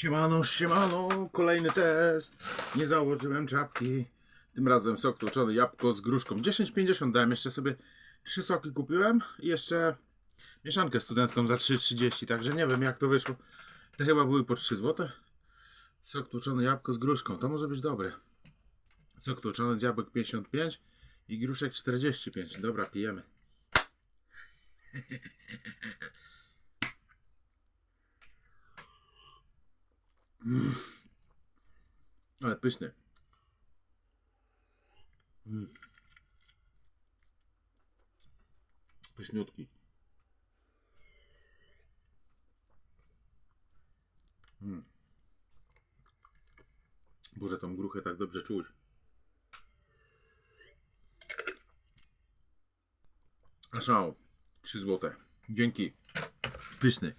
Siemano, siemano, kolejny test. Nie założyłem czapki. Tym razem sok tłoczony, jabłko z gruszką. 10,50 dałem, jeszcze sobie trzy soki kupiłem i jeszcze mieszankę studencką za 3,30, także nie wiem jak to wyszło. Te chyba były po 3 zł. Sok tłoczony, jabłko z gruszką, to może być dobre. Sok tłoczony z jabłek 55 i gruszek 45. Dobra, pijemy. Ale pyszny. Mm. Pyszniutki. Mm. Boże, tą gruchę tak dobrze czuć. A szał. 3 złote. Dzięki. Pyszny.